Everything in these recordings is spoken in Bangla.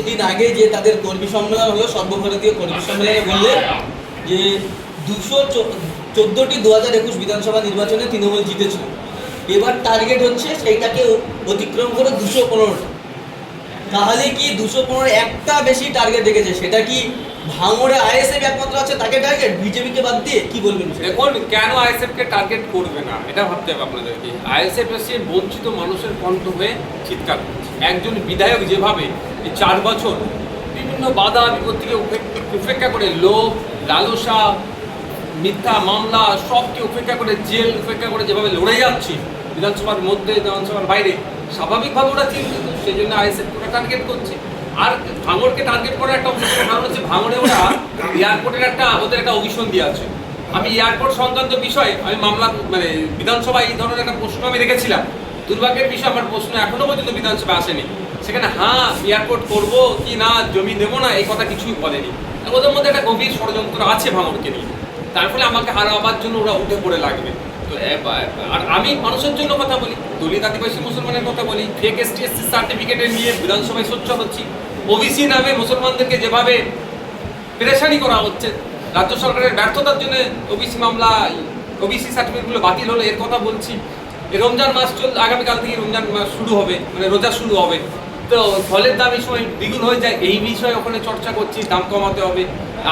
দুদিন আগে যে তাদের কর্মী সম্মেলন হলো, সর্বভারতীয় কর্মী সম্মেলনে বললেন যে দুশো চোদ্দোটি দু হাজার একুশ বিধানসভা নির্বাচনে তৃণমূল জিতেছিল। এবার টার্গেট হচ্ছে সেইটাকে অতিক্রম করে দুশো পনেরোটা। তাহলে কি দুশো পনেরো একটা বেশি টার্গেট রেখেছে? সেটা কি ভাঙড়ে আইএসএফ একমাত্র আছে, তাকে টার্গেট বিজেপিকে বাদ দিয়ে কি বলবেন? দেখুন, কেন আইএসএফ কে টার্গেট করবে না? এটা ভাবতে হবে আপনাদেরকে। আইএসএফ এসে বঞ্চিত মানুষের কণ্ঠ হয়ে চিৎকার একজন বিধায়ক যেভাবে এই চার বছর বিভিন্ন বাধা বিপত্তিকে উপে- উপেক্ষা করে লোভ, লালসা, মিথ্যা মামলা, সবকে উপেক্ষা করে জেল, উপেক্ষা করে যেভাবে লড়ে যাচ্ছে বিধানসভার মধ্যে, বিধানসভার বাইরে, স্বাভাবিকভাবে ওরা চিন্তিত। সেই জন্য আইএসএফ টার্গেট করছে। আর টার্গেট করার একটা কারণ হচ্ছে। ওরা এয়ারপোর্টের একটা, ওদের একটা অভিশন দিয়ে আছে। আমি এয়ারপোর্ট সংক্রান্ত বিষয়ে, আমি মামলা মানে বিধানসভায় এই ধরনের একটা প্রশ্ন আমি রেখেছিলাম। দুর্ভাগ্যের বিষয়, আমার প্রশ্ন এখনও পর্যন্ত বিধানসভা আসেনি। সেখানে হ্যাঁ এয়ারপোর্ট করব কি না, জমি দেবো না? এই কথা কিছুই বলেনি। ওদের মধ্যে একটা গভীর ষড়যন্ত্র আছে ভাঙড়কে নিয়ে। তার ফলে আমাকে হারাবার জন্য ওরা উঠে পড়ে লাগবে। আর আমি মানুষের জন্য কথা বলি, দলিত আদিবাসী মুসলমানের কথা বলি ফেক এসটি এসসি সার্টিফিকেটে নিয়ে বিধানসভায় সোচ্চার হচ্ছি ওবিসি নামে মুসলমানদেরকে যেভাবে পেরেশানি করা হচ্ছে, রাজ্য সরকারের ব্যর্থতার জন্য ওবিসি মামলা ওবিসি সার্টিফিকেটগুলো বাতিল হলো, এর কথা বলছি। রমজান মাস চল, আগামীকাল থেকে রমজান মাস শুরু হবে মানে রোজা শুরু হবে। তো ফলের দাম এই সময় দ্বিগুণ হয়ে যায়। এই বিষয়ে ওখানে চর্চা করছি, দাম কমাতে হবে।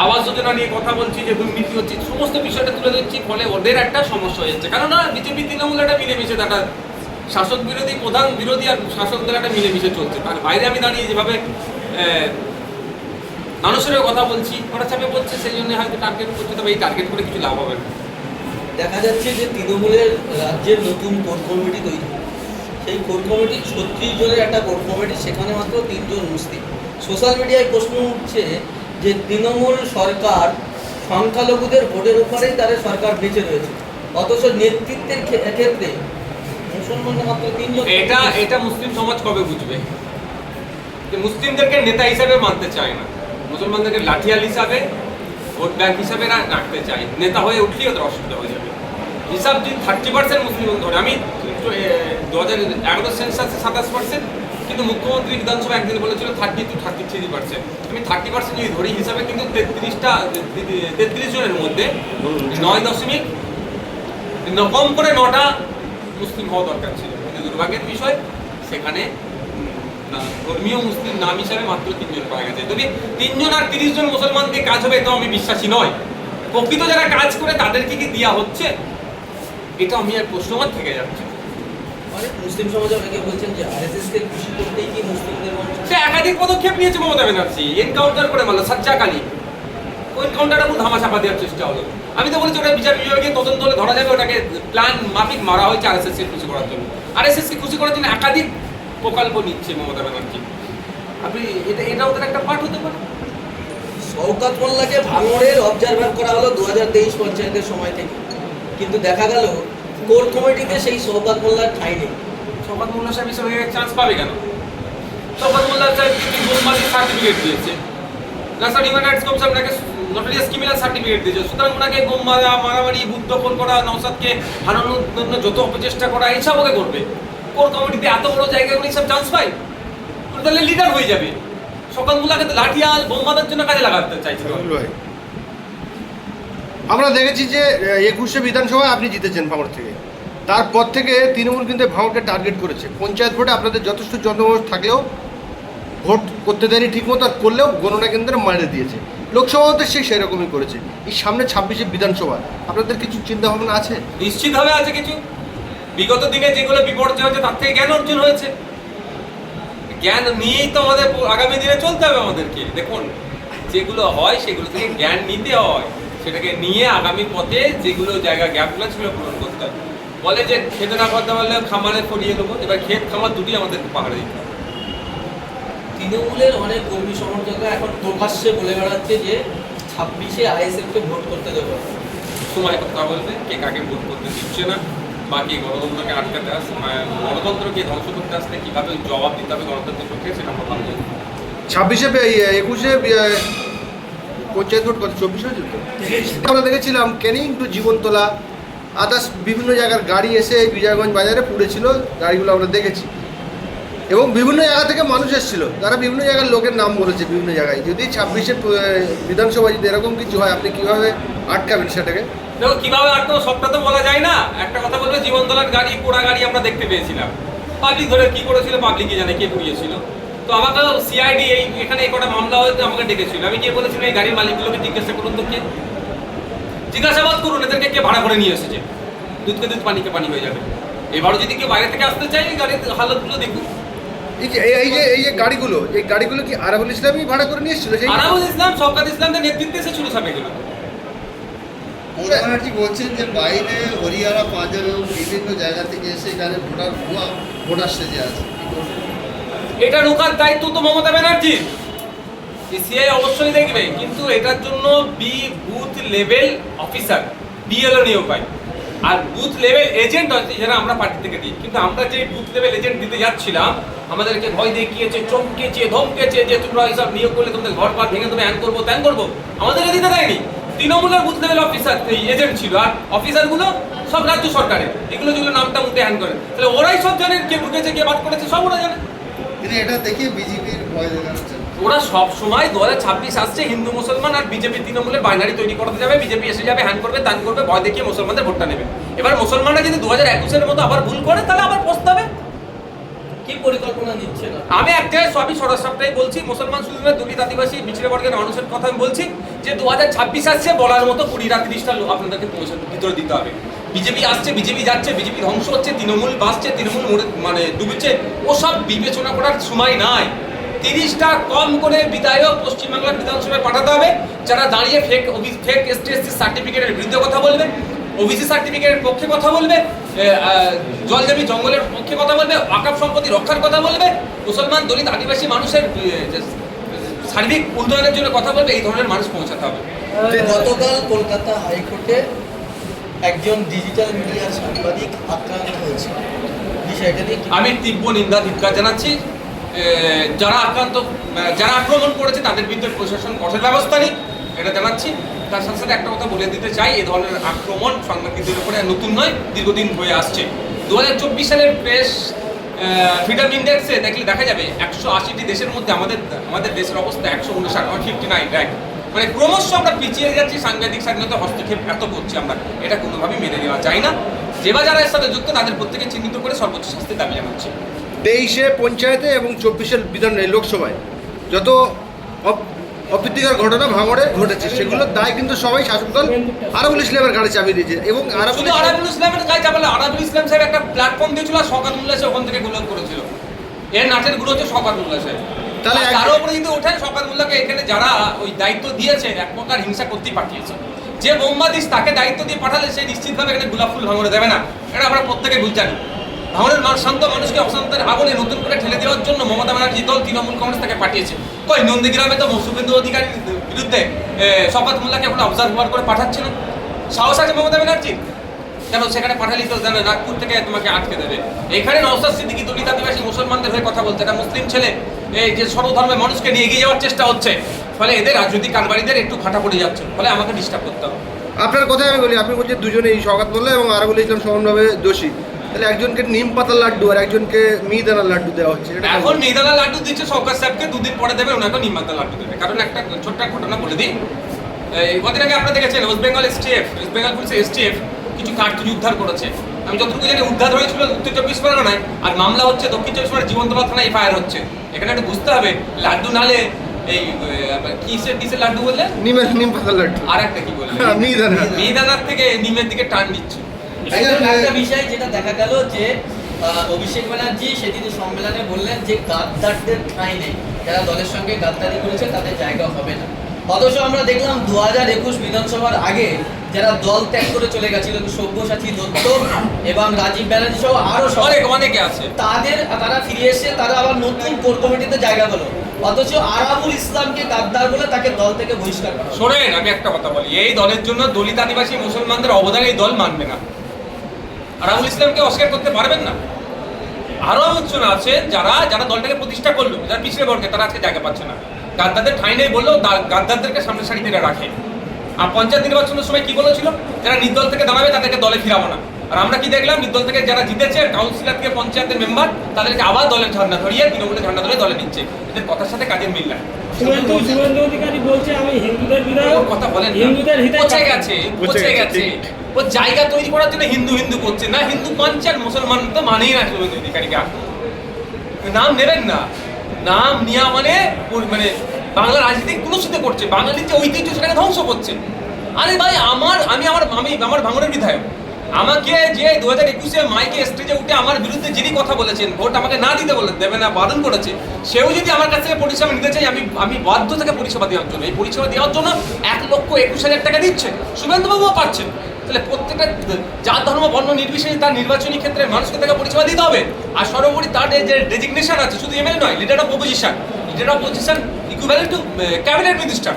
আবাস যোজনা নিয়ে কথা বলছি, যে দুর্নীতি হচ্ছে, সমস্ত বিষয়টা তুলে ধরছি, ফলে ওদের একটা সমস্যা হয়ে যাচ্ছে। কেননা বিজেপি তৃণমূল একটা মিলেমিশে একটা শাসক বিরোধী, প্রধান বিরোধী আর শাসকদের একটা মিলেমিশে চলছে। তার বাইরে আমি দাঁড়িয়ে যেভাবে মানুষেরও কথা বলছি, ওরা চাপে বলছে সেই জন্য হয়তো টার্গেট করছে, তবে এই টার্গেট করে কিছু লাভ হবে না। দেখা যাচ্ছে যে তৃণমূলের রাজ্যের নতুন কোর কমিটি তৈরি। সেই কোর কমিটি ছত্রিশ জনের একটা কোর কমিটি সেখানে মাত্র তিনজন মুসলিম। সোশ্যাল মিডিয়ায় প্রশ্ন উঠছে যে তৃণমূল সরকার সংখ্যালঘুদের ভোটের উপরেই তাদের সরকার বেঁচে রয়েছে। অথচ নেতৃত্বের ক্ষেত্রে মুসলমানরা মাত্র তিনজন এটা এটা মুসলিম সমাজ কবে বুঝবে? যে মুসলিমদেরকে নেতা হিসাবে মানতে চায় না। মুসলমানদেরকে লাঠিয়াল হিসাবে ভোট ব্যাংক হিসাবে না রাখতে চায়। নেতা হয়ে উঠলেই ওদের অসুবিধা হয়ে যাবে। হিসাব যদি থার্টি পার্সেন্ট মুসলিম ধরে আমি দু এগারো সেন্সাসে সাতাশ পার্সেন্ট কিন্তু মুখ্যমন্ত্রী বিধানসভা একদিন বলেছিল thirty two thirty three percent আমি থার্টি পার্সেন্ট যদি ধরি, হিসাবে কিন্তু তেত্রিশটা, তেত্রিশ জনের মধ্যে নয় দশমিক কম করে নটা মুসলিম হওয়া দরকার ছিল। কিন্তু দুর্ভাগ্যের বিষয়, সেখানে ধর্মীয় মুসলিম নাম হিসাবে মাত্র তিনজন পাওয়া গেছে। তবে তিনজন আর তিরিশ জন মুসলমান দিয়ে কাজ হবে, এটাও আমি বিশ্বাসী নয়। প্রকৃত যারা কাজ করে, তাদেরকে কি দেওয়া হচ্ছে? এটা আমি আর প্রশ্নমান থেকে যাচ্ছে মুসলিম সমাজে অনেকে বলছেন যে আরএসএস কে খুশি করতেই কি মুসলিমদের মনে একাধিক পদক্ষেপ নিয়েছে মমতা ব্যানার্জি। এনকাউন্টার করে মারলো সাজ্জাক আলী ওই এনকাউন্টারটা পুরো ধামা চাপা দেওয়ার চেষ্টা হলো? আমি তো বলেছি ওটা বিচার বিভাগে তদন্ত হলে ধরা যাবে ওটাকে প্ল্যান মাফিক মারা হয়েছে আরএসএস কে খুশি করার জন্য। আরএসএস কে খুশি করার জন্য একাধিক প্রকল্প নিচ্ছে মমতা ব্যানার্জি। আপনি এটা এটা ওদের একটা পাঠ হতে পারে। শওকাত মোল্লাকে ভাঙড়ের অবজারভার করা হলো দু হাজার তেইশ পঞ্চায়েতের সময় থেকে। কিন্তু দেখা গেল কোর কমিটিতে সেই শওকাত মোল্লার ঠাঁই নেই। শওকত মোল্লা সাহেব হিসেবে চান্স পাবে কেন? শওকত মোল্লা সাহেব বোমবাজির সার্টিফিকেট দিয়েছে? ন্যাশনাল হিউম্যান রাইটস কমিশন আপনাকে নটোরিয়াস ক্রিমিনাল সার্টিফিকেট দিয়েছে। সুতরাং ওনাকে বোম মারা মারামারি বুথ দখল করা নৌসাদকে হারানোর জন্য যত অপচেষ্টা করা এইসব ওকে করবে। কোর কমিটিতে এত বড় জায়গায় উনি সব চান্স পায় তাহলে লিডার হয়ে যাবে। শওকত মোল্লাকে লাঠিয়াল বোম মারার জন্য কাজে লাগাতে ভাই, আমরা দেখেছি যে একুশে বিধানসভায় আপনি জিতেছেন ভাঙড় থেকে। তারপর থেকে তৃণমূল কিন্তু ভাঙড়কে টার্গেট করেছে। পঞ্চায়েত ভোটে আপনাদের যথেষ্ট জনমত থাকলেও ভোট করতে দেয়নি ঠিকমতো, আর করলেও গণনা কেন্দ্রে মারে দিয়েছে। লোকসভাতে সে সেরকমই করেছে। এই সামনে ছাব্বিশে বিধানসভা, আপনাদের কিছু চিন্তা ভাবনা আছে? নিশ্চিতভাবে আছে কিছু। বিগত দিনে যেগুলো বিপর্যয় হয়েছে, তার থেকে জ্ঞান অর্জন হয়েছে। জ্ঞান নিয়েই তো আমাদের আগামী দিনে চলতে হবে আমাদেরকে। দেখুন, যেগুলো হয়, সেগুলো থেকে জ্ঞান নিতে হয়। সেটাকে নিয়ে আগামী পথে যেগুলো জায়গা গ্যাপগুলো সেগুলো পূরণ করতে হবে। বলে যে খেতে না করতে পারলে খামারে ফরিয়ে দেবো এবার ক্ষেত খামার দুটি আমাদেরকে পাহাড়ে দিতে হবে। তৃণমূলের অনেক কর্মী সমর্থকরা এখন প্রকাশ্যে বলে বেড়াচ্ছে যে ছাব্বিশে আইএসএফকে ভোট করতে দেবো। সময় কথা বলবে কে কাকে ভোট করতে দিচ্ছে না বা কে গণতন্ত্রকে আটকাতে আসছে গণতন্ত্রকে ধ্বংস করতে আসলে কীভাবে জবাব দিতে হবে গণতন্ত্রের পক্ষে সেটা আমরা ভালো ছাব্বিশে একুশে পঞ্চায়েত ভোট কত চব্বিশে হয়েছে তো আমরা দেখেছিলাম ক্যানিং টু জীবনতলা, আদার্স বিভিন্ন জায়গার গাড়ি এসে বিজয়গঞ্জ বাজারে পুড়েছিল গাড়িগুলো আমরা দেখেছি। এবং বিভিন্ন জায়গা থেকে মানুষ এসেছিল, তারা বিভিন্ন জায়গার লোকের নাম বলেছে বিভিন্ন জায়গায়। যদি ছাব্বিশে বিধানসভা যদি এরকম কিছু হয়, আপনি কীভাবে আটকাবেন সেটাকে? দেখো কীভাবে আটকাবো সবটা তো বলা যায় না। একটা কথা বলবে, জীবনতলার গাড়ি, পোড়া গাড়ি আমরা দেখতে পেয়েছিলাম। পাবলিক ধরে কি করেছিল, পাবলিকই জানে কে পুড়িয়েছিল। তো আমাকে সিআইডি এই এখানে এই কটা মামলা হয়েছে আমাকে ডেকেছিল। আমি গিয়ে বলেছিলাম এই গাড়ির মালিকগুলোকে জিজ্ঞাসা করুন তো কে। জিজ্ঞাসাবাদ করুন এদেরকে কে ভাড়া করে নিয়ে এসেছে। দুধকে দুধ পানিকে পানি হয়ে যাবে। এবারও যদি কেউ বাইরে থেকে আসতে চায় এই গাড়ির হালতগুলো দেখুন। এই যে এই যে এই যে গাড়িগুলো এই গাড়িগুলো কি আরাবুল ইসলামই ভাড়া করে নিয়ে এসেছিল? সেই আনামুল ইসলাম শওকাত ইসলামদের নেতৃত্বে এসেছিল সব এগুলো ব্যানার্জি বলছেন যে বাইরে হরিয়ানা পাঞ্জাব এবং বিভিন্ন জায়গা থেকে এসে এখানে ভোটার ভুয়া ভোটার সেজে আছে? এটা রোকার দায়িত্ব তো মমতা ব্যানার্জির সিআই অবশ্যই দেখবে, কিন্তু এটার জন্য B booth level officer BLO নিয়োগ হয়। আর বুথ লেভেল এজেন্ট হচ্ছে যারা আমরা পার্টি থেকে দিই। কিন্তু আমরা যে বুথ লেভেল এজেন্ট দিতে যাচ্ছিলাম, আমাদেরকে ভয় দেখিয়েছে, চমকেছে, ধমকেছে যে তোমরা এইসব নিয়োগ করলে তোমাদের ঘর পার ভেঙে তুমি হ্যান করব ত্যান করব। আমাদেরকে দিতে দেয়নি। তৃণমূলের বুথ লেভেল অফিসার এই এজেন্ট ছিল। আর অফিসারগুলো সব রাজ্য সরকারের। এগুলো যেগুলো নামটা মুখে হ্যান করে। তাহলে ওরাই সব জানেন কে ঢুকেছে, কে বাদ করেছে সব ওরা জানে। এটা দেখে বিজেপির ভয় দেখাচ্ছেন। ওরা সব সময় দু হাজার ছাব্বিশ আসছে হিন্দু মুসলমান আর বিজেপি তৃণমূলের বাইনারি তৈরি করতে যাবে বিজেপি এসে যাবে হ্যান করবে তান করবে ভয় দেখিয়ে মুসলমানদের ভোটটা নেবে। এবার মুসলমানরা যদি দু হাজার একুশের মতো আবার ভুল করে তাহলে আবার পস্তাবে। কি পরিকল্পনা নিচ্ছে না আমি এক জায়গায় সবই সরাসরি বলছি মুসলমান শুধু নয় দলিত আদিবাসী পিছিয়ে বর্গের মানুষের কথা আমি বলছি যে দু হাজার ছাব্বিশ আসছে বলার মতো কুড়ি রাত তিরিশটা লোক আপনাদেরকে পৌঁছে ভিতরে দিতে হবে। বিজেপি আসছে বিজেপি যাচ্ছে বিজেপি ধ্বংস হচ্ছে তৃণমূল বাঁচছে তৃণমূল মানে ডুবেছে। ওসব বিবেচনা করার সময় নাই। তিরিশটা কম করে বিধায়ক পশ্চিমবাংলার বিধানসভায় পাঠাতে হবে যারা দাঁড়িয়ে ফেক ফেক এসটি এসসি সার্টিফিকেটের বিরুদ্ধে কথা বলবে ওবিসি সার্টিফিকেটের পক্ষে কথা বলবে আহ, জঙ্গলের পক্ষে কথা বলবে আকাপ সম্পত্তি রক্ষার কথা বলবে মুসলমান দলিত আদিবাসী মানুষের সার্বিক উন্নয়নের জন্য কথা বলবে এই ধরনের মানুষ পৌঁছাতে হবে। গতকাল কলকাতা হাইকোর্টে একজন ডিজিটাল মিডিয়ার সাংবাদিক আক্রান্ত হয়েছে। বিষয়টা নিয়ে আমি তীব্র নিন্দা, ধিক্কার জানাচ্ছি। যারা আক্রান্ত যারা আক্রমণ করেছে, তাদের বিরুদ্ধে প্রশাসন কঠোর ব্যবস্থা নিক, এটা জানাচ্ছি। তার সাথে সাথে একটা কথা বলে দিতে চাই, এই ধরনের আক্রমণ সাংবাদিকদের উপরে নতুন নয়, দীর্ঘদিন হয়ে আসছে। দু হাজার চব্বিশ সালের প্রেস ফ্রিডম ইন্ডেক্সে দেখলে দেখা যাবে, একশো আশিটি দেশের মধ্যে আমাদের আমাদের দেশের অবস্থা একশো উনষাট ফিফটি নাইন র্যাঙ্ক মানে ক্রমশ আমরা পিছিয়ে যাচ্ছি সাংবাদিক স্বাধীনতা হস্তক্ষেপ এত করছি আমরা। এটা কোনোভাবেই মেনে নেওয়া যায় না। যে বা যারা এর সাথে যুক্ত তাদের প্রত্যেকে চিহ্নিত করে সর্বোচ্চ শাস্তির দাবি জানাচ্ছি। তেইশে পঞ্চায়েতে এবং চব্বিশে বিধান এই লোকসভায়। যত অপ- অপ্রীতিকর ঘটনা ভাঙড়ে ঘটেছে সেগুলোর দায় কিন্তু সবাই শাসক দল আরাবুল ইসলামের ঘাড়ে চাপিয়ে দিয়েছে এবং আরাবুল আরাবুল ইসলামের কাজ চাপালে আরাবুল ইসলাম সাহেব একটা প্ল্যাটফর্ম দিয়েছিল আর শকাত মোল্লা এসে ওখান থেকে গুলো করেছিল। এর নাটেরগুলো হচ্ছে শকাত মোল্লা সাহেব। তাহলে তার উপরে ওঠেন শকাত মোল্লাকে এখানে যারা ওই দায়িত্ব দিয়েছে এক প্রকার হিংসা পাঠিয়েছে। যে তাকে দায়িত্ব দিয়ে পাঠালে সে নিশ্চিতভাবে এখানে গোলাপ ফুল ভাঙড়ে দেবে না। এটা আমরা প্রত্যেকে বুঝ জানি ভাঙড়ের শান্ত মানুষকে অশান্তের আগুনে নতুন করে ঠেলে দেওয়ার জন্য মমতা ব্যানার্জি দল তৃণমূল কংগ্রেস তাকে পাঠিয়েছে। কই নন্দীগ্রামে তো শুভেন্দু অধিকারীর বিরুদ্ধে শপথ মোল্লাকে এখন অবজার্ভার করে পাঠাচ্ছে না। সাহস আছে মমতা ব্যানার্জি কেন সেখানে পাঠালি তো জানে নাগপুর থেকে তোমাকে আটকে দেবে। এখানে নওসাদ সিদ্দিকি দলিত আদিবাসী মুসলমানদের হয়ে কথা বলতে এটা মুসলিম ছেলে। এই যে সর্বধর্মের মানুষকে নিয়ে এগিয়ে যাওয়ার চেষ্টা হচ্ছে ফলে এদের রাজনৈতিক কারবারিদের একটু ফাটা পড়ে যাচ্ছে ফলে আমাকে ডিস্টার্ব করতে হবে। আপনার কথাই আমি বলি আপনি বলছেন দুজনে এই সৌগাত মোল্লা এবং আরাবুল ইসলাম সমানভাবে দোষী। তাহলে একজনকে নিম পাতার লাড্ডু আর একজনকে মিহিদানার লাড্ডু দেওয়া হচ্ছে এখন মিহিদানা লাড্ডু দিচ্ছে সরকার সাহেবকে দুদিন পরে দেবে ওনাকে নিমাতা লাড্ডু দেবে। কারণ একটা ছোট্ট ঘটনা বলে দিই। এই কদিন আগে আপনারা দেখেছেন West Bengal STF West Bengal পুলিশের এসটিএফ কিছু কার্তুজ উদ্ধার করেছে। আমি যতটুকু জানি উদ্ধার হয়েছিল উত্তর চব্বিশ পরগনায়। আর মামলা হচ্ছে দক্ষিণ চব্বিশ পরগনায় জীবন্তলা থানায় এফআইআর হচ্ছে। এখানে একটু বুঝতে হবে লাড্ডু নালে এই কিসের কিসের লাড্ডু বললে? নিমের নিম পাতার লাড্ডু। আর একটা কি বললে? হ্যাঁ, মিহিদানা। মিহিদানার থেকে নিমের দিকে টান দিচ্ছে একটা বিষয় যেটা দেখা গেল যে আহ, অভিষেক ব্যানার্জি সেদিন সম্মেলনে বললেন যে গাদ্দারদের ঠাঁই নেই। যারা দলের সঙ্গে গাদ্দারি করেছে তাদের জায়গা হবে না। অথচ আমরা দেখলাম দু হাজার একুশ বিধানসভার আগে যারা দল ত্যাগ করে চলে গেছিল সব্যসাচী দত্ত এবং রাজীব ব্যানার্জি সহ আরও অনেক অনেকে আছে। তাদের তারা ফিরে এসে তারা আবার নতুন কোর কমিটিতে জায়গা পেল। অথচ আরাবুল ইসলামকে গাদ্দার বলে তাকে দল থেকে বহিষ্কার করা। শোনেন আমি একটা কথা বলি। এই দলের জন্য দলিত আদিবাসী মুসলমানদের অবদান এই দল মানবে না। আরাবুল ইসলামকে অস্বীকার করতে পারবেন না। আরও একজন আছে যারা যারা দলটাকে প্রতিষ্ঠা করল যারা পিছিয়ে বর্গে তারা আজকে জায়গা পাচ্ছে না। গাদ্দারদের ঠাঁই নেই বললেও গাদ্দারদেরকে সামনে সারিতে এরা রাখে। আর পঞ্চায়েত নির্বাচনের সময় কি বলেছিল? যারা নির্দল থেকে দাঁড়াবে তাদেরকে দলে ফিরাবো না। আর আমরা কি দেখলাম? নির্দল থেকে যারা জিতেছে কাউন্সিলর থেকে পঞ্চায়েতের মেম্বার তাদেরকে আবার দলের ঝান্ডা ধরিয়ে তৃণমূলের ঝান্ডা ধরে দলে নিচ্ছে। এদের কথার সাথে কাজের মিল নাই। শুভেন্দু শুভেন্দু অধিকারী বলছে আমি হিন্দুদের বিধায়ক। ওর কথা বলেন না। হিন্দুদের পচে গেছে পচে পচে গেছে, গেছে। ও জায়গা তৈরি করার জন্য হিন্দু হিন্দু করছে। না হিন্দু মানছে আর মুসলমান তো মানেই না শুভেন্দু অধিকারীকে। নাম নেবেন না। নাম নেওয়া মানে মানে বাংলা রাজনীতি কুলুষিত করছে, বাঙালির যে ঐতিহ্য সেটাকে ধ্বংস করছে। আরে ভাই, আমার আমি আমার আমি আমার ভাঙনের বিধায়ক। আমাকে যে দু হাজার একুশে মাইকে স্টেজে উঠে আমার বিরুদ্ধে যিনি কথা বলেছেন, ভোট আমাকে না দিতে বলে দেবে না, বারণ করেছে, সেও যদি আমার কাছ থেকে পরিষেবা নিতে চাই আমি আমি বাধ্য থেকে পরিষেবা দেওয়ার জন্য। এই পরিষেবা দেওয়ার জন্য এক লক্ষ একুশ হাজার টাকা দিচ্ছে। শুভেন্দুবাবুও পাচ্ছেন তাহলে প্রত্যেকটা জাত, ধর্ম, বর্ণ নির্বিশেষে তার নির্বাচনী ক্ষেত্রে মানুষকে তাকে পরিষেবা দিতে হবে। আর সর্বোপরি তার যে ডেজিগনেশন আছে, শুধু এমএলএ নয় leader of opposition leader of opposition equivalent to cabinet minister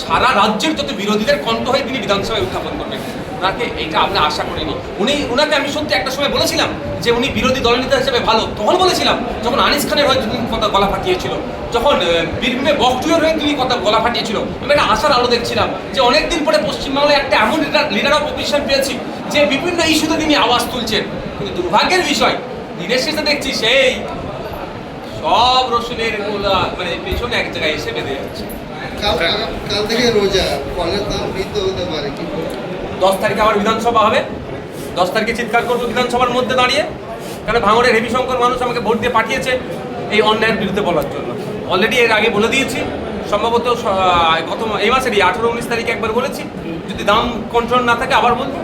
সারা রাজ্যের যত বিরোধীদের কণ্ঠ হয়ে, তিনি বিধানসভায় উত্থাপন করবেন। ওনাকে এইটা আমরা আশা করিনি। উনি ওনাকে আমি সত্যি একটা সময় বলেছিলাম যে উনি বিরোধী দলনেতা হিসেবে ভালো। তখন বলেছিলাম, যখন আনিস খানের হয়ে কথা গলা ফাটিয়েছিল, যখন বীরভূমে বকটুয়ের হয়ে তিনি কথা গলা ফাটিয়েছিল, আমি একটা আশার আলো দেখছিলাম যে অনেকদিন পরে পশ্চিমবাংলায় একটা এমন লিডার অফ অপোজিশন পেয়েছি যে বিভিন্ন ইস্যুতে তিনি আওয়াজ তুলছেন। কিন্তু দুর্ভাগ্যের বিষয়, দিনের শেষে দেখছি সেই সব রসুনের মানে পেছনে এক জায়গায় এসে বেঁধে যাচ্ছে। কাল থেকে রোজা হতে পারে দশ তারিখে আবার বিধানসভা হবে। দশ তারিখে চিৎকার করব বিধানসভার মধ্যে দাঁড়িয়ে। কারণ ভাঙড়ের হেবিশঙ্কর মানুষ আমাকে ভোট দিয়ে পাঠিয়েছে এই অন্যায়ের বিরুদ্ধে বলার জন্য। অলরেডি এর আগে বলে দিয়েছি। সম্ভবত গত এই মাসেরই আঠেরো, উনিশ তারিখে একবার বলেছি। যদি দাম কন্ট্রোল না থাকে আবার বলব।